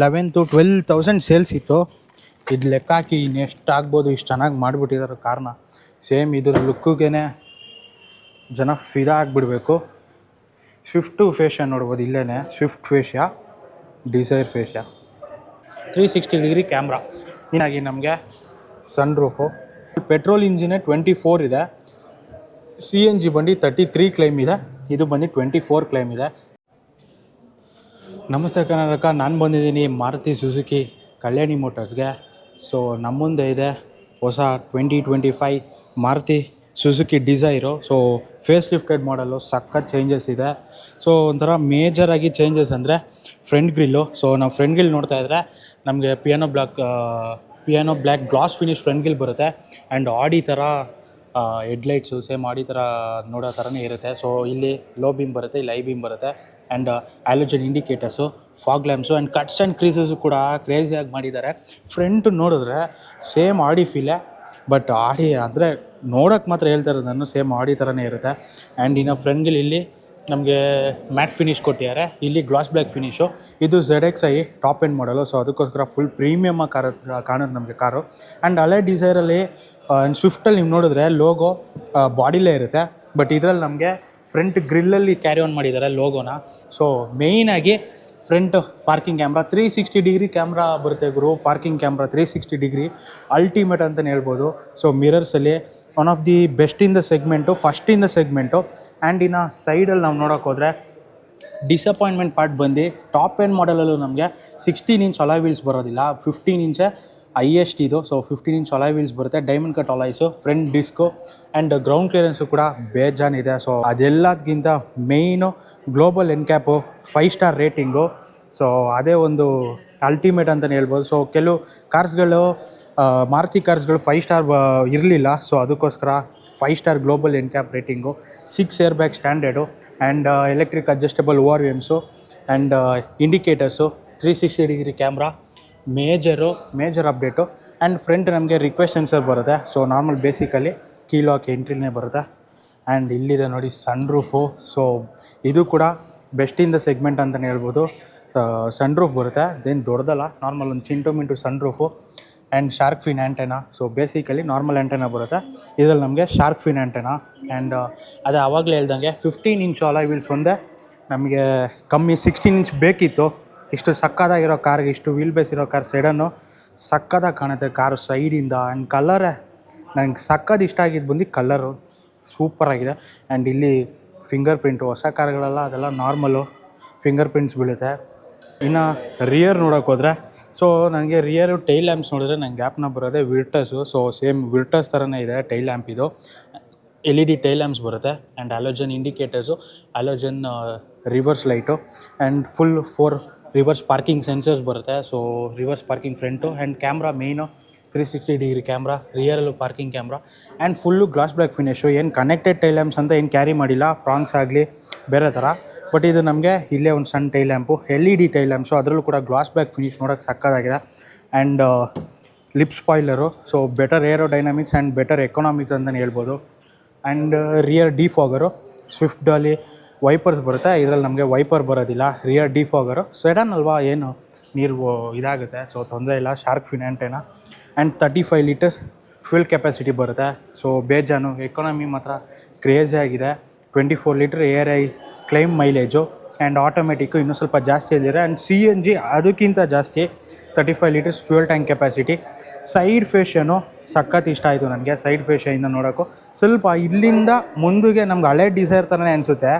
Eleven to twelve thousand sales ಇತ್ತು. ಇದು ಲೆಕ್ಕ ಹಾಕಿ ಇನ್ನೆಷ್ಟು ಆಗ್ಬೋದು, ಇಷ್ಟು ಚೆನ್ನಾಗಿ ಮಾಡಿಬಿಟ್ಟಿದ್ದಾರೆ ಕಾರಣ ಸೇಮ್ ಇದ್ರ ಲುಕ್ಕಿಗೆ ಜನ ಫಿದಾ ಆಗಿಬಿಡ್ಬೇಕು. ಸ್ವಿಫ್ಟು ಫೇಷ್ಯಾ ನೋಡ್ಬೋದು ಇಲ್ಲೇ Swift fascia Dzire fascia three sixty degree camera ಹೀಗಾಗಿ ನಮಗೆ ಸನ್ ರೂಫು ಪೆಟ್ರೋಲ್ ಇಂಜಿನೇ ಟ್ವೆಂಟಿ ಫೋರ್ ಇದೆ. ಸಿ ಎನ್ ಜಿ ಬಂಡಿ ತರ್ಟಿ ತ್ರೀ ಕ್ಲೈಮ್ ಇದೆ. ಇದು ಬಂದು ಟ್ವೆಂಟಿ ಫೋರ್ ಕ್ಲೈಮ್ ಇದೆ. ನಮಸ್ತೆ ಕರ್ನಾಟಕ, ನಾನು ಬಂದಿದ್ದೀನಿ ಮಾರುತಿ ಸುಜುಕಿ ಕಲ್ಯಾಣಿ ಮೋಟರ್ಸ್ಗೆ. ಸೊ ನಮ್ಮ ಮುಂದೆ ಇದೆ ಹೊಸ twenty twenty five Maruti Suzuki Dzire. So face lifted model ಸಖತ್ ಚೇಂಜಸ್ ಇದೆ. ಸೊ ಒಂಥರ ಮೇಜರಾಗಿ ಚೇಂಜಸ್ ಅಂದರೆ ಫ್ರಂಟ್ ಗ್ರಿಲ್ಲು ಸೊ ನಾವು ಫ್ರಂಟ್ ಗ್ರಿಲ್ ನೋಡ್ತಾ ಇದ್ದರೆ ನಮಗೆ piano black piano black gloss finish front grille ಬರುತ್ತೆ. ಆ್ಯಂಡ್ ಆಡಿ ಥರ ಹೆಡ್ಲೈಟ್ಸು ಸೇಮ್ ಆಡಿ ಥರ ನೋಡೋ ಥರನೇ ಇರುತ್ತೆ. ಸೊ ಇಲ್ಲಿ ಲೋ ಬೀಮ್ ಬರುತ್ತೆ, ಇಲ್ಲಿ ಐ ಬೀಮ್ ಬರುತ್ತೆ. And halogen indicators fog lamps and cuts and creases ಕೂಡ ಕ್ರೇಜಿಯಾಗಿ ಮಾಡಿದ್ದಾರೆ. ಫ್ರಂಟ್ ನೋಡಿದ್ರೆ ಸೇಮ್ ಆಡಿ ಫೀಲೇ ಬಟ್ ಆಡಿ ಅಂದರೆ ನೋಡೋಕ್ಕೆ ಮಾತ್ರ ಹೇಳ್ತಾ ಇರೋದನ್ನು ನಾನು ಸೇಮ್ ಆಡಿ ಥರನೇ ಇರುತ್ತೆ. ಆ್ಯಂಡ್ ಇನ್ನು ಫ್ರೆಂಡ್ಗಳು ಇಲ್ಲಿ ನಮಗೆ ಮ್ಯಾಟ್ ಫಿನಿಶ್ ಕೊಟ್ಟಿದ್ದಾರೆ. ಇಲ್ಲಿ ಗ್ಲಾಸ್ ಬ್ಲ್ಯಾಕ್ ಫಿನಿಶು ಇದು Z X I top end model so ಅದಕ್ಕೋಸ್ಕರ ಫುಲ್ ಪ್ರೀಮಿಯಮ್ ಕಾರ ಕಾಣೋದು ನಮಗೆ ಕಾರು. ಆ್ಯಂಡ್ ಹಳೆ ಡಿಸೈರಲ್ಲಿ ಸ್ವಿಫ್ಟಲ್ಲಿ ನೀವು ನೋಡಿದ್ರೆ ಲೋಗೋ ಬಾಡಿಲೇ ಇರುತ್ತೆ. ಬಟ್ ಇದರಲ್ಲಿ ನಮಗೆ ಫ್ರಂಟ್ ಗ್ರಿಲ್ಲಲ್ಲಿ ಕ್ಯಾರಿ ಆನ್ ಮಾಡಿದ್ದಾರೆ ಲೋಗೋನ ಸೊ ಮೇಯ್ನಾಗಿ front parking camera three sixty degree camera ಬರುತ್ತೆ ಗುರು. Parking camera three sixty degree ultimate ಅಂತಲೇ ಹೇಳ್ಬೋದು. So ಮಿರರ್ಸಲ್ಲಿ one of the best in the segment first in the segment and ಇನ್ನು ಸೈಡಲ್ಲಿ ನಾವು ನೋಡೋಕ್ಕೋದ್ರೆ ಡಿಸಪಾಯಿಂಟ್ಮೆಂಟ್ ಪಾರ್ಟ್ ಬಂದು ಟಾಪ್ ಎಂಡ್ ಮಾಡಲಲ್ಲೂ ನಮಗೆ ಸಿಕ್ಸ್ಟೀನ್ ಇಂಚ್ ಅಲಾಯ್ ವೀಲ್ಸ್ ಬರೋದಿಲ್ಲ. ಫಿಫ್ಟೀನ್ ಇಂಚೆ ಹೈಯೆಸ್ಟ್ ಇದು. So fifteen inch alloy wheels ಬರುತ್ತೆ. Diamond cut alloys front disc and ground clearance ಕೂಡ ಬೇಜಾನ್ ಇದೆ. So ಅದೆಲ್ಲದಕ್ಕಿಂತ main global NCAP five star rating so ಅದೇ ಒಂದು ಅಲ್ಟಿಮೇಟ್ ಅಂತಲೇ ಹೇಳ್ಬೋದು. ಸೊ ಕೆಲವು ಕಾರ್ಸ್ಗಳು ಮಾರುತಿ ಕಾರ್ಸ್ಗಳು ಫೈವ್ ಸ್ಟಾರ್ ಇರಲಿಲ್ಲ. ಸೊ ಅದಕ್ಕೋಸ್ಕರ five star global NCAP rating six airbag standard and electric adjustable O R Ms and indicators three sixty degree camera major, major update. And front ನಮಗೆ ರಿಕ್ವೆಸ್ಟ್ ಸೆನ್ಸರ್ ಬರುತ್ತೆ. So normal basically key lock ಎಂಟ್ರಿನೇ ಬರುತ್ತೆ. And ಇಲ್ಲಿದೆ ನೋಡಿ sun roof so ಇದು ಕೂಡ best in the segment ಅಂತಲೇ ಹೇಳ್ಬೋದು. Sunroof ಬರುತ್ತೆ. ದೆನ್ ದೊಡ್ಡದಲ್ಲ ನಾರ್ಮಲ್ ಒಂದು ಚಿಂಟು mint sunroof and shark fin antenna so basically normal antenna ಬರುತ್ತೆ. ಇದರಲ್ಲಿ ನಮಗೆ ಶಾರ್ಕ್ ಫಿನ್ ಆ್ಯಂಟೆನಾ ಆ್ಯಂಡ್ ಅದೇ ಆವಾಗಲೇ ಹೇಳ್ದಂಗೆ ಫಿಫ್ಟೀನ್ ಇಂಚ್ ಅಲಾಯ್ ವೀಲ್ಸ್ ಒಂದೇ. ನಮಗೆ ಕಮ್ಮಿ ಸಿಕ್ಸ್ಟೀನ್ ಇಂಚ್ ಬೇಕಿತ್ತು. ಇಷ್ಟು ಸಕ್ಕದಾಗಿರೋ ಕಾರ್ಗೆ ಇಷ್ಟು ವೀಲ್ ಬೇಸ್ ಇರೋ ಕಾರ್ ಸೈಡನ್ನು ಸಕ್ಕದಾಗಿ ಕಾಣುತ್ತೆ ಕಾರು ಸೈಡಿಂದ ಆ್ಯಂಡ್ ಕಲರೇ ನನಗೆ ಸಕ್ಕದ ಇಷ್ಟ ಆಗಿದ್ದು ಬಂದು ಸೂಪರ್ ಸೂಪರಾಗಿದೆ ಆ್ಯಂಡ್ ಇಲ್ಲಿ ಫಿಂಗರ್ ಪ್ರಿಂಟು ಹೊಸ ಕಾರ್ಗಳೆಲ್ಲ, ಅದೆಲ್ಲ ನಾರ್ಮಲು ಫಿಂಗರ್ ಪ್ರಿಂಟ್ಸ್ ಬೀಳುತ್ತೆ. ಇನ್ನು ರಿಯರ್ ನೋಡೋಕೆ ಹೋದರೆ ಸೊ ನನಗೆ ರಿಯರು ಟೈಲ್ ಲ್ಯಾಂಪ್ಸ್ ನೋಡಿದ್ರೆ ನಂಗೆ ಗ್ಯಾಪ್ನ ಬರೋದೇ ವಿರ್ಟಸು ಸೊ ಸೇಮ್ ವಿರ್ಟಸ್ ಥರನೇ ಇದೆ ಟೈಲ್ ಲ್ಯಾಂಪ್ ಇದು. L E D tail lamps ಬರುತ್ತೆ. And halogen indicators halogen reverse light and full four reverse parking sensors ಬರುತ್ತೆ. So reverse parking front and camera main three sixty degree camera ರಿಯರಲ್ಲು parking camera and full glass black finish ಏನು connected tail lamps ಅಂತ ಏನು carry ಮಾಡಿಲ್ಲ Fronx ಆಗಲಿ, ಬೇರೆ ಥರ but ಇದು ನಮಗೆ ಇಲ್ಲೇ ಒಂದು ಸಣ್ಣ tail lamp L E D tail lamps ಅದರಲ್ಲೂ ಕೂಡ ಗ್ಲಾಸ್ ಬ್ಯಾಕ್ ಫಿನಿಶ್ ನೋಡೋಕ್ಕೆ ಸಕ್ಕದಾಗಿದೆ. And lip spoiler so better aerodynamics and better economics ಅಂತಲೇ ಹೇಳ್ಬೋದು. ಆ್ಯಂಡ್ ರಿಯರ್ ಡಿ ಫಾಗರು ಸ್ವಿಫ್ಟಲ್ಲಿ ವೈಪರ್ಸ್ ಬರುತ್ತೆ. ಇದರಲ್ಲಿ ನಮಗೆ ವೈಪರ್ ಬರೋದಿಲ್ಲ ರಿಯರ್ ಡಿಫಾಗರು ಸೆಡನ್ ಅಲ್ವಾ, ಏನು ನೀರು ಇದಾಗುತ್ತೆ. ಸೊ ತೊಂದರೆ ಇಲ್ಲ shark fin antenna and thirty five litres fuel capacity ಬರುತ್ತೆ. ಸೊ ಬೇಜಾನು ಎಕಾನಮಿ ಮಾತ್ರ ಕ್ರೇಜಿ ಆಗಿದೆ. Twenty four litre ARAI claim mileage and automatic ಇನ್ನೂ ಸ್ವಲ್ಪ ಜಾಸ್ತಿ ಇದ್ದಿದೆ ಆ್ಯಂಡ್ ಸಿ ಎನ್ ಜಿ ಅದಕ್ಕಿಂತ ಜಾಸ್ತಿ thirty five litres fuel tank capacity side fashion ಸಖತ್ ಇಷ್ಟ ಆಯಿತು ನನಗೆ. ಸೈಡ್ ಫೇಷಿಯಿಂದ ನೋಡೋಕ್ಕೂ ಸ್ವಲ್ಪ ಇಲ್ಲಿಂದ ಮುಂದಿಗೆ ನಮ್ಗೆ ಹಳೆ ಡಿಸೈರ್ ಥರನೇ ಅನಿಸುತ್ತೆ.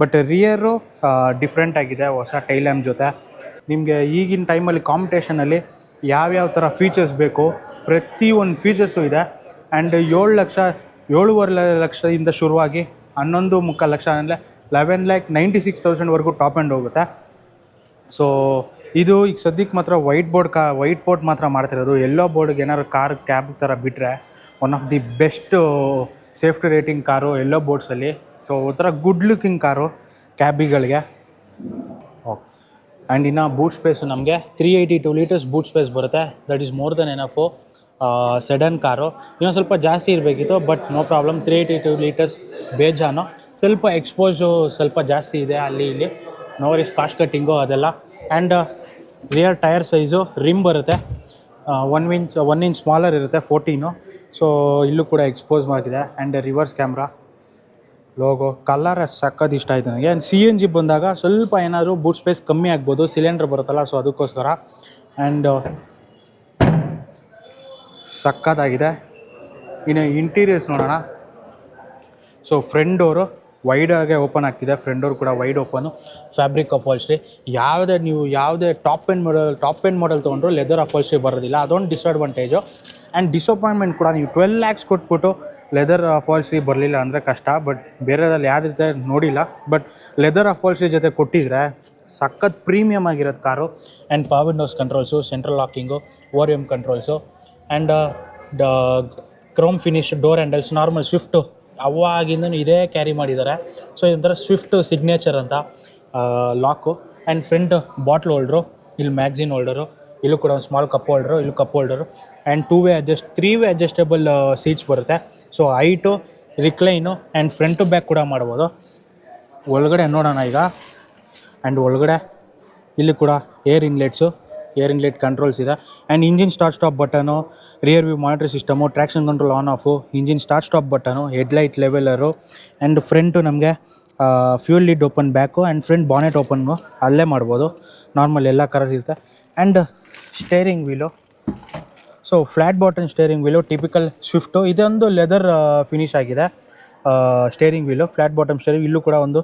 ಬಟ್ ರಿಯರು ಡಿಫ್ರೆಂಟ್ ಆಗಿದೆ, ಹೊಸ ಟೈಲ್ ಲ್ಯಾಂಪ್ ಜೊತೆ. ನಿಮಗೆ ಈಗಿನ ಟೈಮಲ್ಲಿ ಕಾಂಪಿಟೇಷನಲ್ಲಿ ಯಾವ್ಯಾವ ಥರ ಫೀಚರ್ಸ್ ಬೇಕು ಪ್ರತಿಯೊಂದು ಫೀಚರ್ಸು ಇದೆ. ಆ್ಯಂಡ್ ಏಳು ಲಕ್ಷ, ಏಳುವರೆ ಲಕ್ಷದಿಂದ ಶುರುವಾಗಿ ಹನ್ನೊಂದು ಮುಕ್ಕಾಲು ಲಕ್ಷ ಅಂದರೆ ಲೆವೆನ್ ಲ್ಯಾಕ್ ನೈಂಟಿ ಸಿಕ್ಸ್ ತೌಸಂಡ್ವರೆಗೂ ಟಾಪ್ ಆ್ಯಂಡ್ ಹೋಗುತ್ತೆ. ಸೊ ಇದು ಈಗ ಸದ್ಯಕ್ಕೆ ಮಾತ್ರ ವೈಟ್ ಬೋರ್ಡ್ ಕಾ ವೈಟ್ ಬೋರ್ಡ್ ಮಾತ್ರ ಮಾಡ್ತಿರೋದು. ಎಲ್ಲೋ ಬೋರ್ಡ್ಗೆ ಏನಾದ್ರು ಕಾರ್ ಕ್ಯಾಬ್ ಥರ ಬಿಟ್ಟರೆ one of the best safety rating car yellow ಬೋರ್ಡ್ಸಲ್ಲಿ so ಒಂಥರ ಗುಡ್ ಲುಕಿಂಗ್ ಕಾರು ಕ್ಯಾಬಿಗಳಿಗೆ ಓಕೆ ಆ್ಯಂಡ್ ಇನ್ನು ಬೂಟ್ ಸ್ಪೇಸು ನಮಗೆ three eighty two litres boot space ಬರುತ್ತೆ that is more than enough sedan car ಇನ್ನೊಂದು ಸ್ವಲ್ಪ ಜಾಸ್ತಿ ಇರಬೇಕಿತ್ತು but no problem three eighty two litres ಬೇಜಾನು. ಸ್ವಲ್ಪ expose ಸ್ವಲ್ಪ ಜಾಸ್ತಿ ಇದೆ ಅಲ್ಲಿ ಇಲ್ಲಿ. ನೋವರೀಸ್ ಕಾಸ್ಟ್ ಕಟ್ಟಿಂಗು ಅದೆಲ್ಲ. And rear tyre size rim ಬರುತ್ತೆ. One inch one inch smaller ಇರುತ್ತೆ ಫೋರ್ಟೀನು ಸೊ ಇಲ್ಲೂ ಕೂಡ ಎಕ್ಸ್ಪೋಸ್ ಮಾಡಿದೆ and reverse camera logo colour ಸಕ್ಕತ್ ಇಷ್ಟ ಆಯ್ತು ನನಗೆ. ಆ್ಯಂಡ್ ಸಿ ಎನ್ ಜಿ ಬಂದಾಗ ಸ್ವಲ್ಪ ಏನಾದರೂ ಬೂಟ್ ಸ್ಪೇಸ್ ಕಮ್ಮಿ ಆಗ್ಬೋದು ಸಿಲಿಂಡರ್ ಬರುತ್ತಲ್ಲ ಸೊ ಅದಕ್ಕೋಸ್ಕರ. ಆ್ಯಂಡ್ ಸಕ್ಕತ್ತಾಗಿದೆ ಇನ್ನು ಇಂಟೀರಿಯರ್ಸ್ ನೋಡೋಣ. ಸೊ ಫ್ರೆಂಡ್ ಡೋರು ವೈಡ್ ಆಗಿ ಓಪನ್ ಆಗ್ತಿದೆ. ಫ್ರಂಟ್ ಡೋರ್ ಕೂಡ ವೈಡ್ ಓಪನು ಫ್ಯಾಬ್ರಿಕ್ ಅಪಾಲ್ಸ್ಟ್ರಿ ಯಾವುದೇ ನೀವು ಯಾವುದೇ top end model top end model ತೊಗೊಂಡ್ರು ಲೆದರ್ ಅಪಾಲ್ಸ್ಟ್ರಿ ಬರೋದಿಲ್ಲ. ಅದೊಂದು ಡಿಸ್ಅಡ್ವಾಂಟೇಜು ಆ್ಯಂಡ್ ಡಿಸಪಾಯಿಂಟ್ಮೆಂಟ್ ಕೂಡ ನೀವು ಟ್ವೆಲ್ ಲ್ಯಾಕ್ಸ್ ಕೊಟ್ಬಿಟ್ಟು ಲೆದರ್ ಅಫಾಲ್ಸ್ರಿ ಬರಲಿಲ್ಲ ಅಂದರೆ ಕಷ್ಟ. ಬಟ್ ಬೇರೆದಲ್ಲಿ ಯಾವುದೇ ರೀತಿ ನೋಡಿಲ್ಲ. ಬಟ್ ಲೆದರ್ ಅಫಾಲ್ಸ್ರಿ ಜೊತೆ ಕೊಟ್ಟಿದ್ರೆ ಸಖತ್ ಪ್ರೀಮಿಯಮ್ ಆಗಿರೋದು car. And power windows controls central locking ORVM controls and chrome finish door handles normal Swift ಅವಾಗಿಂದನೂ ಇದೇ ಕ್ಯಾರಿ ಮಾಡಿದ್ದಾರೆ. ಸೊ ಇದೊಂಥರ ಸ್ವಿಫ್ಟ್ ಸಿಗ್ನೇಚರ್ ಅಂತ lock and front bottle holder ಇಲ್ಲಿ ಮ್ಯಾಗ್ಝಿನ್ ಹೋಲ್ಡರು ಇಲ್ಲೂ ಕೂಡ ಒಂದು ಸ್ಮಾಲ್ ಕಪ್ ಹೋಲ್ಡರು ಇಲ್ಲಿ cup holder and two way adjust three way adjustable seats ಬರುತ್ತೆ. So height recline and front back ಕೂಡ ಮಾಡ್ಬೋದು ಒಳಗಡೆ ನೋಡೋಣ ಈಗ. ಆ್ಯಂಡ್ ಒಳಗಡೆ ಇಲ್ಲಿ ಕೂಡ air inlets air inlet controls ಇದೆ. And engine start stop button rear view monitor system traction control on off engine start stop button headlight leveller and front ನಮಗೆ fuel lid open back and front bonnet open ಅಲ್ಲೇ ಮಾಡ್ಬೋದು. Normal ಎಲ್ಲ colours ಇರುತ್ತೆ. And steering wheel so flat bottom steering wheel typical Swift ಇದೊಂದು leather finish ಆಗಿದೆ. Steering wheel flat bottom steering ಇಲ್ಲೂ ಕೂಡ ಒಂದು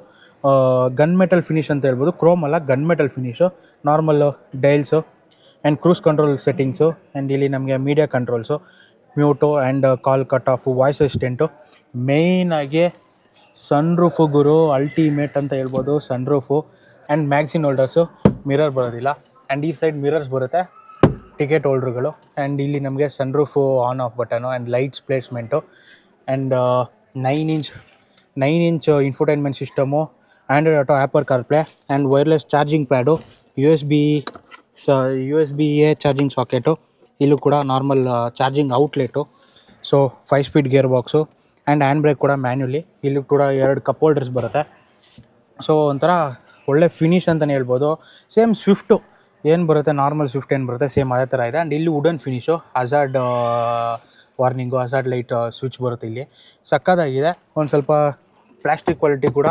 ಗನ್ ಮೆಟಲ್ ಫಿನಿಶ್ ಅಂತ ಹೇಳ್ಬೋದು. ಕ್ರೋಮ್ ಅಲ್ಲ gun metal finish normal dials and cruise control settings and ಇಲ್ಲಿ ನಮಗೆ media controls mute and call cut off voice assistant ಮೇಯ್ನಾಗಿ ಸನ್ ರೂಫು ಗುರು ಅಲ್ಟಿಮೇಟ್ ಅಂತ ಹೇಳ್ಬೋದು sunroof and magazine holders mirror ಬರೋದಿಲ್ಲ. ಆ್ಯಂಡ್ ಈ ಸೈಡ್ ಮಿರರ್ಸ್ ಬರುತ್ತೆ ಟಿಕೆಟ್ ಹೋಲ್ಡ್ರುಗಳು ಆ್ಯಂಡ್ ಇಲ್ಲಿ ನಮಗೆ sunroof on off button and lights placement and nine inch nine inch infotainment system Android Auto Apple CarPlay and wireless charging pad U S B C U S B A charging socket ಇಲ್ಲೂ ಕೂಡ normal charging outlet so five speed gear box and hand brake ಕೂಡ manually ಇಲ್ಲೂ ಕೂಡ ಎರಡು cup holders ಬರುತ್ತೆ. So ಒಂಥರ ಒಳ್ಳೆ finish ಅಂತಲೇ ಹೇಳ್ಬೋದು. ಸೇಮ್ ಸ್ವಿಫ್ಟು ಏನು ಬರುತ್ತೆ? ನಾರ್ಮಲ್ ಸ್ವಿಫ್ಟ್ ಏನು ಬರುತ್ತೆ? ಸೇಮ್ ಅದೇ ಥರ ಇದೆ. ಆ್ಯಂಡ್ ಇಲ್ಲಿ wooden finish hazard warning hazard light switch ಬರುತ್ತೆ ಇಲ್ಲಿ. ಸಕ್ಕತ್ತಾಗಿದೆ. ಒಂದು ಸ್ವಲ್ಪ ಪ್ಲಾಸ್ಟಿಕ್ ಕ್ವಾಲಿಟಿ ಕೂಡ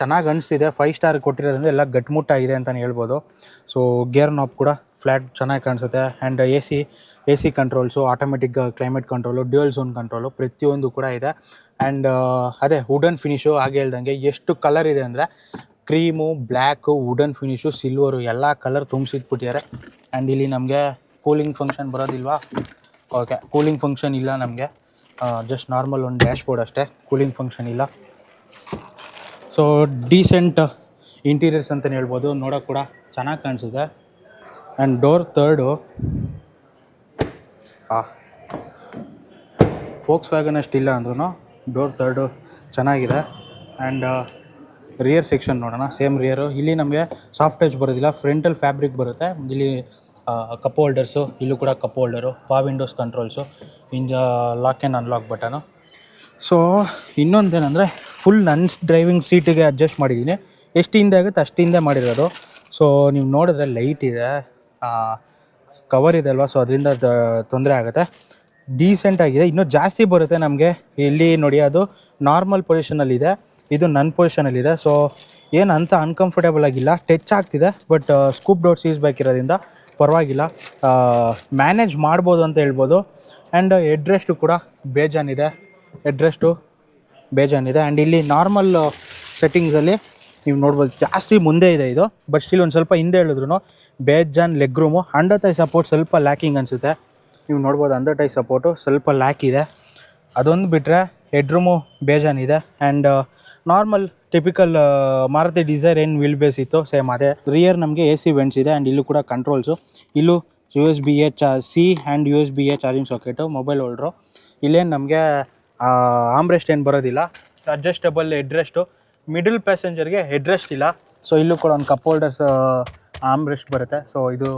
ಚೆನ್ನಾಗಿ ಅನಿಸ್ತಿದೆ. ಫೈವ್ ಸ್ಟಾರ್ ಕೊಟ್ಟಿರೋದ್ರಿಂದ ಎಲ್ಲ ಗಟ್ಮುಟ್ಟಾಗಿದೆ ಅಂತಲೇ ಹೇಳ್ಬೋದು. ಸೊ ಗೇರ್ ನಾಪ್ ಕೂಡ ಫ್ಲ್ಯಾಟ್ ಚೆನ್ನಾಗಿ ಕಾಣಿಸುತ್ತೆ. And A C A C controls automatic climate control dual zone control ಪ್ರತಿಯೊಂದು ಕೂಡ ಇದೆ. ಆ್ಯಂಡ್ ಅದೇ ವುಡನ್ ಫಿನಿಶು ಹಾಗೆ ಹೇಳ್ದಂಗೆ ಎಷ್ಟು ಕಲರ್ ಇದೆ ಅಂದರೆ cream black wooden finish silver ಎಲ್ಲ ಕಲರ್ ತುಂಬಿಸಿಟ್ಬಿಟ್ಟಿದ್ದಾರೆ. ಆ್ಯಂಡ್ ಇಲ್ಲಿ ನಮಗೆ ಕೂಲಿಂಗ್ ಫಂಕ್ಷನ್ ಬರೋದಿಲ್ವಾ? ಓಕೆ ಕೂಲಿಂಗ್ ಫಂಕ್ಷನ್ ಇಲ್ಲ ನಮಗೆ. ಜಸ್ಟ್ ನಾರ್ಮಲ್ ಒಂದು ಡ್ಯಾಶ್ ಬೋರ್ಡ್ ಅಷ್ಟೇ. ಕೂಲಿಂಗ್ ಫಂಕ್ಷನ್ ಇಲ್ಲ. ಸೊ ಡೀಸೆಂಟ್ ಇಂಟೀರಿಯರ್ಸ್ ಅಂತಲೇ ಹೇಳ್ಬೋದು. ನೋಡೋಕೆ ಕೂಡ ಚೆನ್ನಾಗಿ ಕಾಣಿಸುತ್ತೆ and door third Volkswagen ಅಷ್ಟಿಲ್ಲ ಅಂದ್ರೂ ಡೋರ್ ತರ್ಡು ಚೆನ್ನಾಗಿದೆ. ಆ್ಯಂಡ್ ರಿಯರ್ ಸೆಕ್ಷನ್ ನೋಡೋಣ. ಸೇಮ್ ರಿಯರು ಇಲ್ಲಿ ನಮಗೆ ಸಾಫ್ಟ್ ಟಚ್ ಬರೋದಿಲ್ಲ. ಫ್ರಂಟಲ್ ಫ್ಯಾಬ್ರಿಕ್ ಬರುತ್ತೆ. ಇಲ್ಲಿ ಕಪ್ ಹೋಲ್ಡರ್ಸು ಇಲ್ಲೂ ಕೂಡ cup holder power windows controls ಇಂಜ lock and unlock button so ಇನ್ನೊಂದೇನೆಂದರೆ full ನನ್ನ ಡ್ರೈವಿಂಗ್ ಸೀಟಿಗೆ ಅಡ್ಜಸ್ಟ್ ಮಾಡಿದ್ದೀನಿ. ಎಷ್ಟು ಹಿಂದೆ ಆಗುತ್ತೆ ಅಷ್ಟು ಹಿಂದೆ ಮಾಡಿರೋದು. ಸೊ ನೀವು ನೋಡಿದ್ರೆ ಲೈಟ್ ಇದೆ. ಕವರ್ ಇದೆ ಅಲ್ವಾ? ಸೊ ಅದರಿಂದ ತೊಂದರೆ ಆಗುತ್ತೆ. ಡೀಸೆಂಟ್ ಆಗಿದೆ. ಇನ್ನೂ ಜಾಸ್ತಿ ಬರುತ್ತೆ ನಮಗೆ. ಇಲ್ಲಿ ನೋಡಿ, ಅದು ನಾರ್ಮಲ್ ಪೊಸಿಷನಲ್ಲಿದೆ ಇದು. ನನ್ನ ಪೊಸಿಷನಲ್ಲಿದೆ ಸೊ ಏನು ಅಂತ ಅನ್ಕಂಫರ್ಟೇಬಲ್ ಆಗಿಲ್ಲ. ಟಚ್ ಆಗ್ತಿದೆ ಬಟ್ ಸ್ಕೂಪ್ ಡೋರ್ ಸೀಸ್ ಬೇಕಿರೋದ್ರಿಂದ ಪರವಾಗಿಲ್ಲ. ಮ್ಯಾನೇಜ್ ಮಾಡ್ಬೋದು ಅಂತ ಹೇಳ್ಬೋದು. ಆ್ಯಂಡ್ ಎಡ್ರೆಸ್ಟು ಕೂಡ ಬೇಜಾನಿದೆ ಹೆಡ್ರೆಸ್ಟು ಬೇಜಾನಿದೆ. ಆ್ಯಂಡ್ ಇಲ್ಲಿ ನಾರ್ಮಲ್ ಸೆಟ್ಟಿಂಗ್ಸಲ್ಲಿ ನೀವು ನೋಡ್ಬೋದು, ಜಾಸ್ತಿ ಮುಂದೆ ಇದೆ ಇದು. ಬಟ್ ಸ್ಟಿಲ್ ಒಂದು ಸ್ವಲ್ಪ ಹಿಂದೆ ಹೇಳಿದ್ರು ಬೇಜಾನ್ leg room under thigh support ಸ್ವಲ್ಪ ಲ್ಯಾಕಿಂಗ್ ಅನಿಸುತ್ತೆ. ನೀವು ನೋಡ್ಬೋದು ಅಂಡರ್ ಟೈ ಸಪೋರ್ಟು ಸ್ವಲ್ಪ ಲ್ಯಾಕ್ ಇದೆ. ಅದೊಂದು ಬಿಟ್ಟರೆ headroom ಬೇಜಾನಿದೆ and normal typical Maruti Dzire ಏನು ವಿಲ್ ಬೇಸ್ ಇತ್ತು ಸೇಮ್ ಅದೇ. ರಿಯರ್ ನಮಗೆ ಎ ಸಿ ವೆಂಟ್ಸ್ ಇದೆ ಆ್ಯಂಡ್ ಇಲ್ಲೂ ಕೂಡ ಕಂಟ್ರೋಲ್ಸು ಇಲ್ಲೂ ಯು ಎಸ್ ಬಿ ಎ ಚಾ C and U S B A charging socket mobile holder ಇಲ್ಲೇನು ನಮಗೆ ಆಮ್ರೆಸ್ಟ್ ಏನು ಬರೋದಿಲ್ಲ. ಅಡ್ಜಸ್ಟಬಲ್ ಹೆಡ್ರೆಸ್ಟು ಮಿಡಲ್ ಪ್ಯಾಸೆಂಜರ್ಗೆ ಹೆಡ್ರೆಸ್ಟ್ ಇಲ್ಲ. ಸೊ ಇಲ್ಲೂ ಕೂಡ ಒಂದು ಕಪ್ ಹೋಲ್ಡರ್ಸ್ ಆಮ್ರೆಸ್ಟ್ ಬರುತ್ತೆ. ಸೊ ಇದು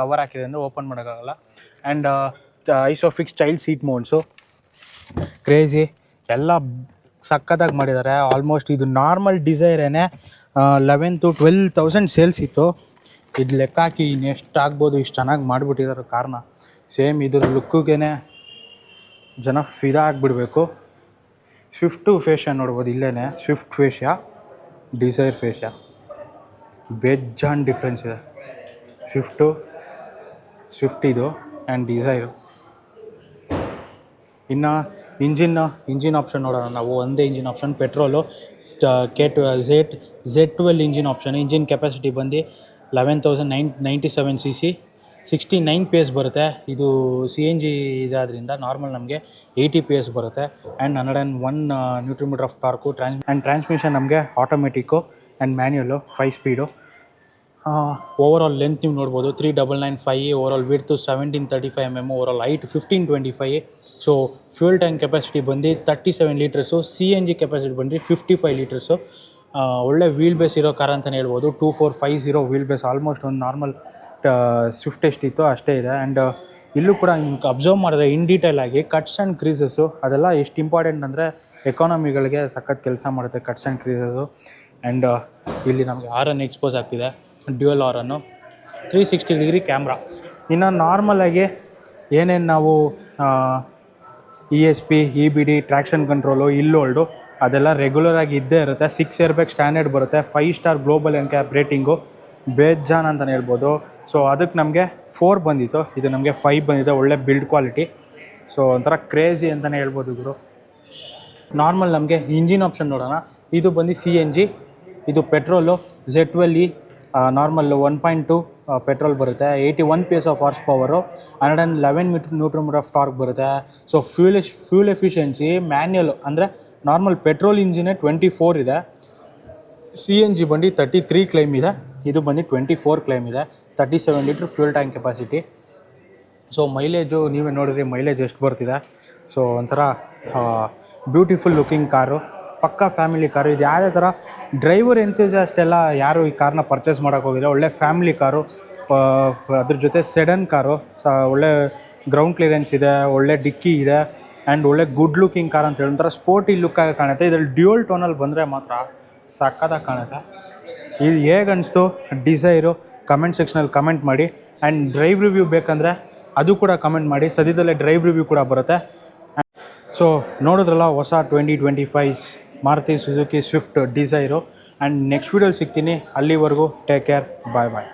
ಕವರ್ ಹಾಕಿದೆ ಅಂದರೆ ಓಪನ್ ಮಾಡೋಕ್ಕಾಗಲ್ಲ. And Isofix child seat mounts crazy ಎಲ್ಲ ಸಕ್ಕತ್ತಾಗಿ ಮಾಡಿದ್ದಾರೆ. ಆಲ್ಮೋಸ್ಟ್ ಇದು normal ಡಿಸೈರೇನೆ eleven to twelve thousand sales ಇತ್ತು. ಇದು ಲೆಕ್ಕ ಹಾಕಿ ಇನ್ನೆಷ್ಟು ಆಗ್ಬೋದು, ಇಷ್ಟು ಚೆನ್ನಾಗಿ ಮಾಡಿಬಿಟ್ಟಿದ್ದಾರೆ ಕಾರ್ನ ಸೇಮ್ ಇದ್ರ ಲುಕ್ಕಿಗೆ ಜನ ಫಿದಾ ಆಗಿಬಿಡಬೇಕು. ಸ್ವಿಫ್ಟು ಫೇಷ್ಯಾ ನೋಡ್ಬೋದು ಇಲ್ಲೇ ಸ್ವಿಫ್ಟ್ ಫೇಷ್ಯಾ ಡಿಸೈರ್ ಫೇಷ್ಯಾ ಬೇಜಾನ್ ಡಿಫ್ರೆನ್ಸ್ ಇದೆ. ಸ್ವಿಫ್ಟು ಸ್ವಿಫ್ಟ್ ಇದು ಆ್ಯಂಡ್ ಡಿಸೈರು ಇನ್ನು ಇಂಜಿನ್ ಇಂಜಿನ್ ಆಪ್ಷನ್ ನೋಡೋಣ. ನಾವು ಒಂದೇ engine option petrol K to Z Z twelve engine option engine capacity ಬಂದು eleven thousand nine ninety seven C C sixty nine P S ಬರುತ್ತೆ. ಇದು C N G ಇದಾದ್ರಿಂದ normal ನಮಗೆ eighty P S ಬರುತ್ತೆ. And hundred and one newton metre of torque trans and transmission ನಮಗೆ automatic and manual five speed overall length ನೀವು ನೋಡ್ಬೋದು three double nine five overall width seventeen thirty five M M overall height fifteen twenty five so fuel tank capacity ಬಂದು thirty seven litres C N G capacity ಬಂದು fifty five litres ಒಳ್ಳೆ wheel base ಇರೋ car ಅಂತಲೇ ಹೇಳ್ಬೋದು. Two four five zero wheelbase almost ಒಂದು normal Swift ಎಷ್ಟಿತ್ತು ಅಷ್ಟೇ ಇದೆ. ಆ್ಯಂಡ್ ಇಲ್ಲೂ ಕೂಡ ನಿಮ್ಗೆ ಅಬ್ಸರ್ವ್ ಮಾಡಿದೆ ಇನ್ ಡೀಟೇಲ್ ಆಗಿ ಕಟ್ಸ್ ಆ್ಯಂಡ್ ಕ್ರೀಸಸ್ಸು ಅದೆಲ್ಲ ಎಷ್ಟು ಇಂಪಾರ್ಟೆಂಟ್ ಅಂದರೆ ಎಕಾನಮಿಗಳಿಗೆ ಸಖತ್ ಕೆಲಸ ಮಾಡುತ್ತೆ ಕಟ್ಸ್ ಆ್ಯಂಡ್ ಕ್ರೀಸಸ್ಸು ಆ್ಯಂಡ್ ಇಲ್ಲಿ ನಮಗೆ ಆರನ್ ಎಕ್ಸ್ಪೋಸ್ ಆಗ್ತಿದೆ ಡ್ಯುಯಲ್ ಆರನ್ನು ತ್ರೀ ಸಿಕ್ಸ್ಟಿ ಡಿಗ್ರಿ ಕ್ಯಾಮ್ರಾ ಇನ್ನು ನಾರ್ಮಲಾಗಿ ಏನೇನು ನಾವು E S P E B D traction control hill hold ಅದೆಲ್ಲ ರೆಗ್ಯುಲರ್ ಆಗಿ ಇದ್ದೇ ಇರುತ್ತೆ. ಸಿಕ್ಸ್ ಇಯರ್ ಬ್ಯಾಕ್ ಸ್ಟ್ಯಾಂಡರ್ಡ್ ಬರುತ್ತೆ five star global NCAP rating ಬೇಜಾನ್ ಅಂತಲೇ ಹೇಳ್ಬೋದು. ಸೊ ಅದಕ್ಕೆ ನಮಗೆ ಫೋರ್ ಬಂದಿತ್ತು. ಇದು ನಮಗೆ ಫೈವ್ ಬಂದಿದೆ. ಒಳ್ಳೆ ಬಿಲ್ಡ್ ಕ್ವಾಲಿಟಿ ಸೊ ಒಂಥರ ಕ್ರೇಜಿ ಅಂತಲೇ ಹೇಳ್ಬೋದು ಗುರು. ನಾರ್ಮಲ್ ನಮಗೆ ಇಂಜಿನ್ ಆಪ್ಷನ್ ನೋಡೋಣ. ಇದು ಬಂದು ಸಿ ಎನ್ ಜಿ ಇದು petrol ಝೆಟ್ well E normal one point two petrol ಬರುತ್ತೆ eighty one P S of horse power hundred and eleven metre newton metre of torque ಬರುತ್ತೆ. So fuel fuel efficiency manual ಅಂದರೆ normal petrol ಇಂಜಿನೇ twenty four ಇದೆ. C N G ಬಂಡಿ thirty three claim ಇದೆ. ಇದು ಬಂದು twenty four claim ಇದೆ thirty seven litre fuel tank capacity so mileage ನೀವೇ ನೋಡಿದ್ರಿ ಮೈಲೇಜ್ ಎಷ್ಟು ಬರ್ತಿದೆ. ಸೊ ಒಂಥರ ಬ್ಯೂಟಿಫುಲ್ ಲುಕಿಂಗ್ ಕಾರು ಪಕ್ಕಾ ಫ್ಯಾಮಿಲಿ ಕಾರು ಇದು ಯಾವುದೇ ಥರ ಡ್ರೈವರ್ ಎಂತೂಸಿಯಾಸ್ಟ್ ಎಲ್ಲ ಯಾರು ಈ ಕಾರನ್ನ ಪರ್ಚೇಸ್ ಮಾಡೋಕೆ ಹೋಗಿಲ್ಲ. ಒಳ್ಳೆ ಫ್ಯಾಮಿಲಿ ಕಾರು ಅದ್ರ ಜೊತೆ ಸೆಡನ್ ಕಾರು ಒಳ್ಳೆ ಗ್ರೌಂಡ್ ಕ್ಲಿಯರೆನ್ಸ್ ಇದೆ, ಒಳ್ಳೆ ಡಿಕ್ಕಿ ಇದೆ ಆ್ಯಂಡ್ ಒಳ್ಳೆ ಗುಡ್ ಲುಕಿಂಗ್ ಕಾರ್ ಅಂತ ಹೇಳಿ ಒಂಥರ ಸ್ಪೋರ್ಟಿ ಲುಕ್ಕಾಗಿ ಕಾಣುತ್ತೆ. ಇದರಲ್ಲಿ ಡ್ಯೂಯಲ್ ಟೋನಲ್ಲಿ ಬಂದರೆ ಮಾತ್ರ ಸಕ್ಕತ್ತಾಗಿ ಕಾಣುತ್ತೆ. ಇದು ಹೇಗೆ ಅನಿಸ್ತು? ಡಿಸೈರು ಕಮೆಂಟ್ ಸೆಕ್ಷನಲ್ಲಿ ಕಮೆಂಟ್ ಮಾಡಿ. ಆ್ಯಂಡ್ ಡ್ರೈವ್ ರಿವ್ಯೂ ಬೇಕಂದರೆ ಅದು ಕೂಡ ಕಮೆಂಟ್ ಮಾಡಿ. ಸದ್ಯದಲ್ಲೇ ಡ್ರೈವ್ ರಿವ್ಯೂ ಕೂಡ ಬರುತ್ತೆ. ಸೊ ನೋಡಿದ್ರಲ್ಲ ಹೊಸ twenty twenty five Maruti Suzuki Swift Dzire and next ವೀಡಿಯೋಲಿ ಸಿಗ್ತೀನಿ. ಅಲ್ಲಿವರೆಗೂ ಟೇಕ್ ಕೇರ್ ಬಾಯ್ ಬಾಯ್